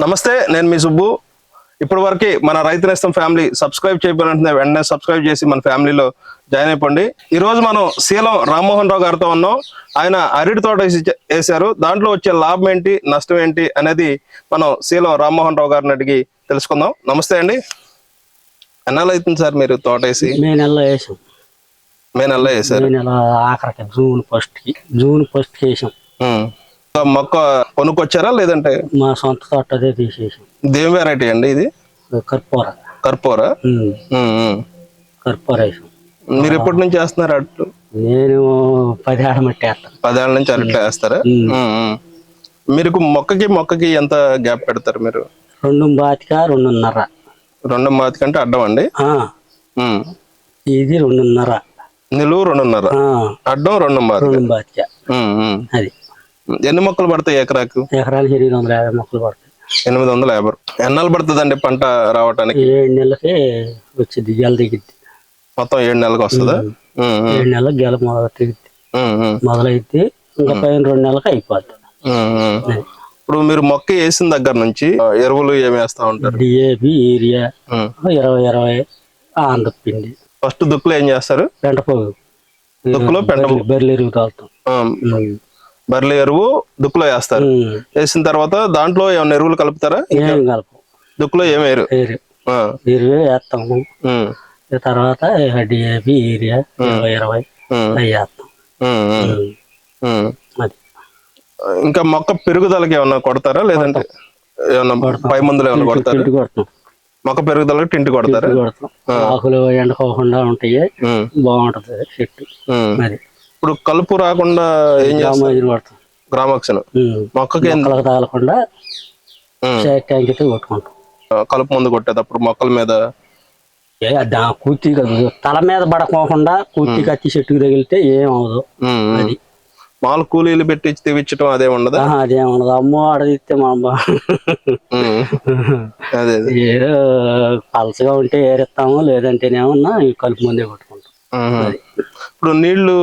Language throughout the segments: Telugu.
నమస్తే నేను మీ సుబ్బు. ఇప్పటి వరకు మన రైతు నేస్తం ఫ్యామిలీ సబ్స్క్రైబ్ చేయబోయిన వెంటనే సబ్స్క్రైబ్ చేసి మన ఫ్యామిలీలో జాయిన్ అయిపోండి. ఈ రోజు మనం శీలం రామ్మోహన్ రావు గారితో ఉన్నాం. ఆయన అరటి తోట వేసి- వేశారు. దాంట్లో వచ్చే లాభం ఏంటి నష్టం ఏంటి అనేది మనం శీలం రామ్మోహన్ రావు గారిని అడిగి తెలుసుకుందాం. నమస్తే అండి. ఎన్నాళ్ళు అవుతుంది సార్ మీరు తోట వేసి? మే నెలలో వేసాం. మే నెలలో వేశారు. మే నెల ఆఖరికి జూన్ ఫస్ట్ జూన్ ఫస్ట్ వేసాం. మొక్క కొనుక్కొచ్చారా లేదంటే? మా సొంత తోట అదే తీసేసాం. దేని వెరైటీ అండి ఇది? కర్పూర. కర్పూర. కర్పూర మీరు ఎప్పటి నుంచి వేస్తున్నారు అట్లు నేను పది ఆడ మట్టి వేస్తాను. పదేళ్ళ నుంచి అరట్లో వేస్తారా. మీరు మొక్కకి మొక్కకి ఎంత గ్యాప్ పెడతారు మీరు? రెండు బాతిక రెండున్నర. రెండు మాతి కంటే అడ్డం అండి. ఇది రెండున్నర. నిలువు రెండున్నర. అడ్డం రెండు బాతిక. అది. ఎన్ని మొక్కలు పడతాయి ఎకరాకు? ఎకరానికి ఎనిమిది వందల యాభై మొక్కలు పడతాయి. ఎనిమిది వందల యాభై. ఎన్నాళ్ళు పడుతుందండి పంట రావటానికి? ఏడు నెలలకి వచ్చింది గెల దిగిద్ది మొత్తం ఏడు నెలలకు వస్తుందా? ఏడు నెలలకు గెల దిగిద్ది మొదలైతే ఇంకా పైన రెండు నెలలకు అయిపోద్ది. ఇప్పుడు మీరు మొక్క వేసిన దగ్గర నుంచి ఎరువులు ఏమి వేస్తా ఉంటారు? DAP um. ఇరవై ఇరవై ఆంధ్రపిండి. ఫస్ట్ దుక్కులు ఏం చేస్తారు? పెంటపోగు. దుక్కులో పెంట బెర్రెలు ఎరుగు బర్రెల ఎరువు దుక్కులో వేస్తారు. వేసిన తర్వాత దాంట్లో ఏమైనా ఎరువులు కలుపుతారా? దుక్కులో ఏమి ఆ, ఎరువే వేస్తాము. తర్వాత డిఏపి ఏరియా ఇరవై ఇరవై వేస్తాం. ఇంకా మొక్క పెరుగుదలకి ఏమన్నా కొడతారా? లేదంటే ఏమన్నా పై మందులు ఏమన్నా కొడతారా? మొక్క పెరుగుదలకి టింటి కొడతారా? ఆకులు ఎండకోకుండా ఉంటాయి. బాగుంటది చెట్టు. ఉమ్. ఇప్పుడు కలుపు రాకుండా ఏం కొడతాం గ్రామక్షణ. మొక్కకి తగలకుండా ట్యాంక్ కొట్టుకుంటాం. కలుపు మందు కొట్టేటప్పుడు మొక్కల మీద కూర్తిగా తల మీద పడకోకుండా కూర్తి కత్తి చెట్టుకు తగిలితే ఏం అవదు. అది. మామూలు కూలీలు పెట్టి తెవిచ్చటం అదే ఉండదా? అదేం ఉండదు. అమ్మో ఆడదిస్తే మా అమ్మ. ఏదో పలసగా ఉంటే ఏరెత్తాము లేదంటేనేమన్నా కలుపు ముందే ఉమ్. ఇప్పుడు నీళ్ళు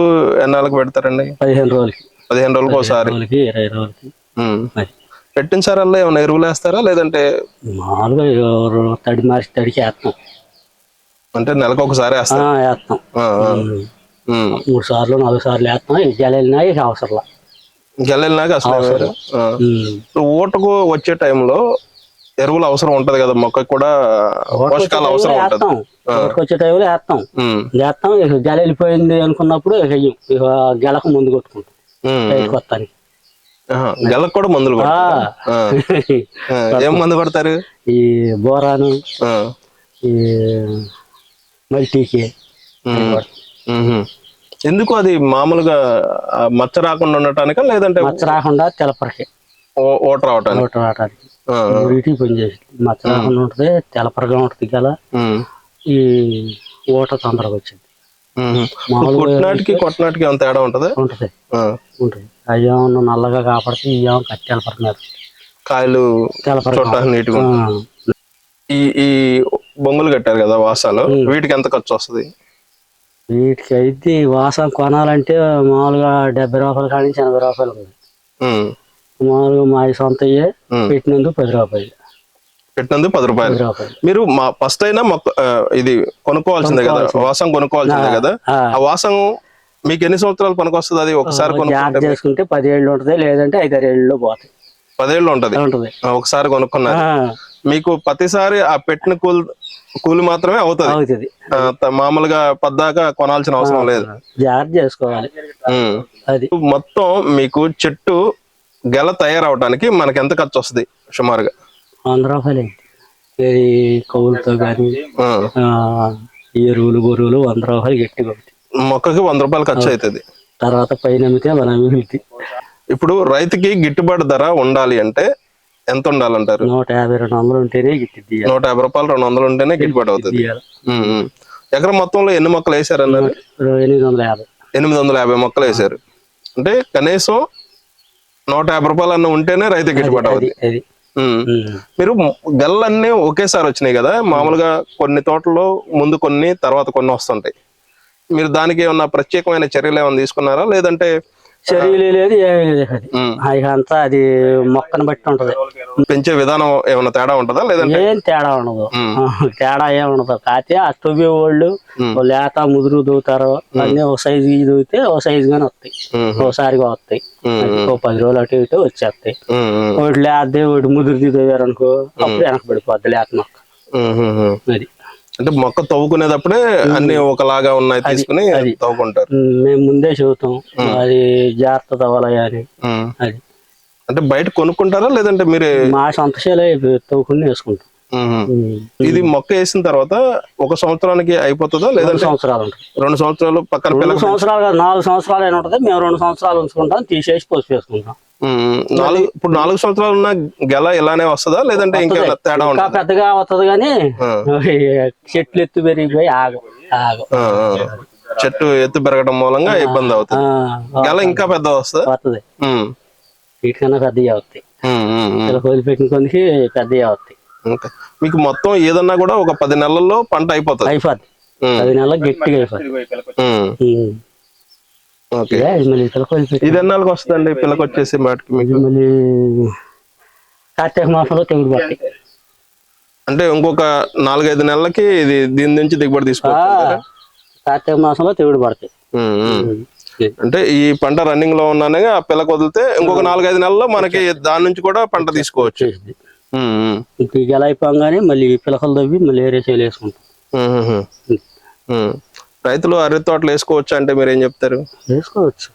ఎన్నాళ్ళకి పెడతారండి? పదిహేను రోజులకి. పదిహేను రోజులకు ఒకసారి. ఇరవై రోజులకి. పెట్టిన సారల్లా ఏమైనా ఎరువులు వేస్తారా? లేదంటే మామూలుగా తడి మార్చి తడికి వేస్తాం. అంటే నెలకు ఒకసారి వేస్తాం. మూడు సార్లు నాలుగు సార్లు వేస్తాం. ఇక అవసరంలా. గెలెళ్ళినాక అసలు ఓటకు వచ్చే టైంలో ఎరువులు అవసరం ఉంటది కదా మొక్కకి కూడా పోషకాలు అవసరం ఉంటది. వచ్చే టైంలో వేస్తాం. వేస్తాం ఇక గెల వెళ్ళిపోయింది అనుకున్నప్పుడు ఇక వెయ్యం. ఇక గెలకు ముందు కొట్టుకుంటాం. బయటకు. గెలకు కూడా మందులు. ఏం మందు కొడతారు? ఈ బోరాను. ఈ మల్టీకి. ఎందుకు అది మామూలుగా మచ్చ రాకుండా ఉండటానికా లేదంటే మచ్చ రాకుండా తెలపరకి. ఓ- ఓట రావటానికి? ఓటు రావడానికి ఆ. మూడింటికి పనిచేసింది మచ్చ రాకుండా ఉంటుంది తెలపరగా ఉంటుంది గల. ఈ ఓట తొందరగా వచ్చింది. కొట్టినాటికి కొట్టినాటికి ఏమైనా తేడా ఉంటదా? ఉంటుంది. ఉంటుంది. అయ్యేమన్నా నల్లగా కాపాడితే ఇయ్యేమో కట్టి తెలపర మీద కాయలు నీట్గా. ఈ ఈ బొంగులు కట్టారు కదా వాసాలు వీటికి ఎంత ఖర్చు వస్తుంది? వీటికి అయితే వాసం కొనాలంటే మామూలుగా డెబ్బై రూపాయల కాడి నుంచి ఎనభై రూపాయలు ఉంది. మామూలుగా మా సొంత ఉమ్. పెట్టినందుకు పది రూపాయలు. పెట్టినందుకు పది రూపాయలు. మీరు మా ఫస్ట్ అయినా మొక్క ఇది కొనుక్కోవాల్సిందే కదా? వాసం కొనుక్కోవాల్సిందే కదా? ఆ. వాసం మీకు ఎన్ని సంవత్సరాలు పనికొస్తుంది అది ఒకసారి చేసుకుంటే పదిహేళ్ళు ఉంటుంది లేదంటే ఐదారు ఏళ్ళు పోతాయి. పదేళ్ళు ఉంటది? ఒకసారి కొనుక్కున్నారు. ఆ, మీకు ప్రతిసారి ఆ పెట్టిన కూలి కూలి మాత్రమే అవుతుంది? మామూలుగా పద్దాక కొనాల్సిన అవసరం లేదు. జాగ్రత్త చేసుకోవాలి. అది. మొత్తం మీకు చెట్టు గెల తయారవడానికి మనకి ఎంత ఖర్చు వస్తుంది సుమారుగా వంద రూపాయలు కౌలుతో కానీ. ఎరువులు గొరువులు వంద రూపాయలు గట్టిగా మొక్కకి వంద రూపాయలు ఖర్చు అవుతుంది తర్వాత పైన అమ్మితే మనం మిగులుతాయి ఇప్పుడు రైతుకి గిట్టుబాటు ధర ఉండాలి అంటే ఎంత ఉండాలంటారు నూట యాభై రెండు వందలు ఉంటేనే గిట్టి నూట యాభై రూపాయలు రెండు వందలు ఉంటేనే గిట్టుబాటు అవుతుంది. ఎకరం మొత్తంలో ఎన్ని మొక్కలు వేసారన్నారు? ఎనిమిది వందల యాభై. ఎనిమిది వందల యాభై మొక్కలు వేసారు. అంటే కనీసం నూట యాభై రూపాయలు అన్న ఉంటేనే రైతు గిట్టుబాటు అవుతుంది. మీరు గల్లన్నీ ఒకేసారి వచ్చినాయి కదా మామూలుగా కొన్ని తోటల్లో ముందు కొన్ని తర్వాత కొన్ని వస్తుంటాయి. మీరు దానికి ఏమన్నా ప్రత్యేకమైన చర్యలు ఏమైనా తీసుకున్నారా? లేదంటే చర్యలు లేదు ఏమీ లేదు. అంతా అది మొక్కను బట్టి ఉంటది. పెంచే విధానం ఏమైనా తేడా ఉంటుందా లేదంటే ఏం తేడా ఉండదు. తేడా ఏం ఉండదు కాకపోతే ఆ తొవ్వే వాళ్ళు. లేత ముదురు దూతారు అన్ని ఒక సైజు దూతే ఒక సైజు గానే వస్తాయి. ఒకసారిగా వస్తాయి. ఓ పది రోజులు అటు ఇటు వచ్చేస్తాయి. ఒకటి లేదే ఒకటి ముదురు దిగారు అనుకో అప్పుడు వెనక పడిపోద్ది లేత మొక్క. అది అంటే మొక్క తవ్వుకునేటప్పుడే అన్ని ఒకలాగా ఉన్నాయి తీసుకుని. తవ్వుకుంటారు మేము ముందే చెబుతాం అది జాగ్రత్త తవ్వాలి అని. అది అంటే బయట కొనుక్కుంటారా? లేదంటే మీరే మా సొంత తవ్వుకుని వేసుకుంటాం. ఇది మొక్క వేసిన తర్వాత ఒక సంవత్సరానికి అయిపోతుందా? లేదంటే సంవత్సరాలు రెండు సంవత్సరాలు పక్కన రెండు పిల్లలు సంవత్సరాలు కాదు నాలుగు సంవత్సరాలు అయినా ఉంటుంది. మేము రెండు సంవత్సరాలు ఉంచుకుంటాం తీసేసి పోసి వేసుకుంటాం. నాలుగు ఇప్పుడు నాలుగు సంవత్సరాలు ఉన్న గెల ఇలానే వస్తుందా? లేదంటే ఇంకేమైనా తేడా ఇంకా ఉంటుందా? పెద్దగా అవుతుంది కానీ. చెట్లు ఎత్తు పెరిగిపోయి ఆగం ఆగం. చెట్టు ఎత్తు పెరగడం మూలంగా ఇబ్బంది అవుతుంది. గెల ఇంకా పెద్ద వస్తుందా? ఉమ్. వీటికన్నా పెద్దవి అవుతాయి. ఇలా పెద్దవి అవుతాయి. మీకు మొత్తం ఏదన్నా కూడా ఒక పది నెలల్లో పంట అయిపోతుంది అయిపోద్ది. పది నెలలకు గట్టిగా. ఓకే ఇదే ఎన్నాళ్ళకి వస్తుందండి పిల్లకి వచ్చేసి వాటికి మీకు ఇది మళ్ళీ కార్తీక మాసంలో తెగుడు పట్టి అంటే ఇంకొక నాలుగైదు నెలలకి ఇది దీని నుంచి దిగుబడి తీసుకోవచ్చు? కార్తీక మాసంలో తెగుడు పడతాయి. అంటే ఈ పంట రన్నింగ్లో ఉన్నానే ఆ పిల్లకి వదిలితే ఇంకొక నాలుగైదు నెలల్లో మనకి దాని నుంచి కూడా పంట తీసుకోవచ్చు. ఉమ్. ఇంక ఈ గెల అయిపోగానే మళ్ళీ పిలకలు తవ్వి మళ్ళీ ఏరే చేలు వేసుకుంటాం. రైతులు అరటి తోటలు వేసుకోవచ్చు అంటే మీరు ఏం చెప్తారు? వేసుకోవచ్చు.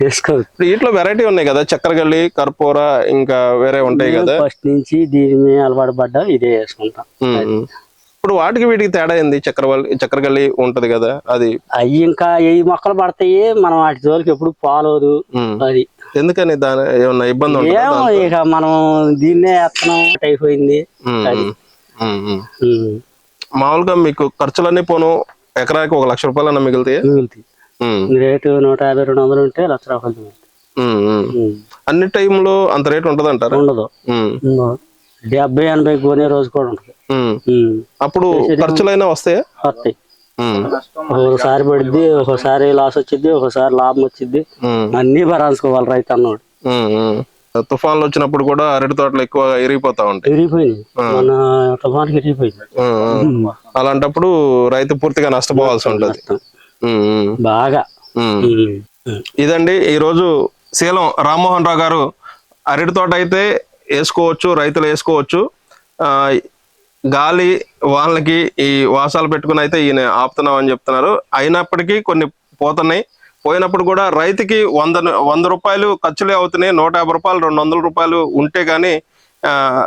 వేసుకోవచ్చు. ఇప్పుడు వీటిలో వెరైటీ ఉన్నాయి కదా చక్కెరగల్లి కర్పూర ఇంకా వేరే ఉంటాయి కదా. ఫస్ట్ నుంచి దీని అలవాటు పడ్డా ఇదే వేసుకుంటాం. ఇప్పుడు వాటికి వీటికి తేడా ఏంది? చక్కెరవల్లి చక్కెరగల్లి ఉంటది కదా అది. అవి ఇంకా ఏ మొక్కలు పడతాయి మనం వాటి జోలికి ఎప్పుడు పాలోదు. అది. ఎందుకని దాని ఏమన్నా ఇబ్బంది ఏమో ఇక మనం దీన్నే ఎత్తనం అయిపోయింది. ఉమ్. మామూలుగా మీకు ఖర్చులన్నీ పోను ఎకరాకి ఒక లక్ష రూపాయలు అన్న మిగులుతాయి. మిగులుతాయి రేటు నూట యాభై రెండు వందలు ఉంటే లక్ష రూపాయలు మిగులుతాయి. ఉమ్. అన్ని టైంలో అంత రేట్ ఉంటది అంటారా ఉండదు ఉండదు. డెబ్బై ఎనభై కొనే రోజు కూడా ఉంటుంది. అప్పుడు ఖర్చులైనా వస్తాయా? వస్తాయి. ఒకసారి పడిద్ది ఒకసారి లాస్ వచ్చింది ఒకసారి లాభం వచ్చింది. అన్ని భరాంచుకోవాలి రైతు అన్నాడు. తుఫాన్లు వచ్చినప్పుడు కూడా అరటి తోటలు ఎక్కువ ఇరిగిపోతా ఉంటాయి. విరిగిపోయింది మన తుఫాన్కి ఉమ్. అలాంటప్పుడు రైతు పూర్తిగా నష్టపోవాల్సి ఉంటది. బాగా. ఇదండి ఈరోజు శీలం రామ్మోహన్ రావు గారు అరటి తోట అయితే వేసుకోవచ్చు రైతులు వేసుకోవచ్చు. గాలి వాళ్ళకి ఈ వాసాలు పెట్టుకుని అయితే ఈయన ఆపుతున్నాం అని చెప్తున్నారు. అయినప్పటికీ కొన్ని పోతున్నాయి. పోయినప్పుడు కూడా రైతుకి వంద వంద రూపాయలు ఖర్చులే అవుతున్నాయి. నూట యాభై రూపాయలు రెండు వందల రూపాయలు ఉంటే కానీ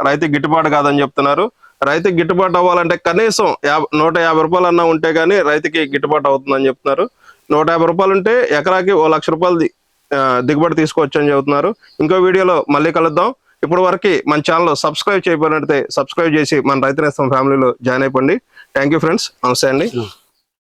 రైతు గిట్టుబాటు కాదని చెప్తున్నారు. రైతు గిట్టుబాటు అవ్వాలంటే కనీసం యాభై నూట యాభై రూపాయలు అన్నా ఉంటే కానీ రైతుకి గిట్టుబాటు అవుతుందని చెప్తున్నారు. నూట యాభై రూపాయలు ఉంటే ఎకరాకి ఓ లక్ష రూపాయలు దిగుబడి తీసుకోవచ్చు అని చెబుతున్నారు. ఇంకో వీడియోలో మళ్ళీ కలుద్దాం. ఇప్పుడు వరకు మన ఛానల్ సబ్స్క్రైబ్ చేయబడినట్టే సబ్స్క్రైబ్ చేసి మన రైతు నేస్తం ఫ్యామిలీలో జాయిన్ అయిపోండి. Thank you friends. నమస్తే అండి.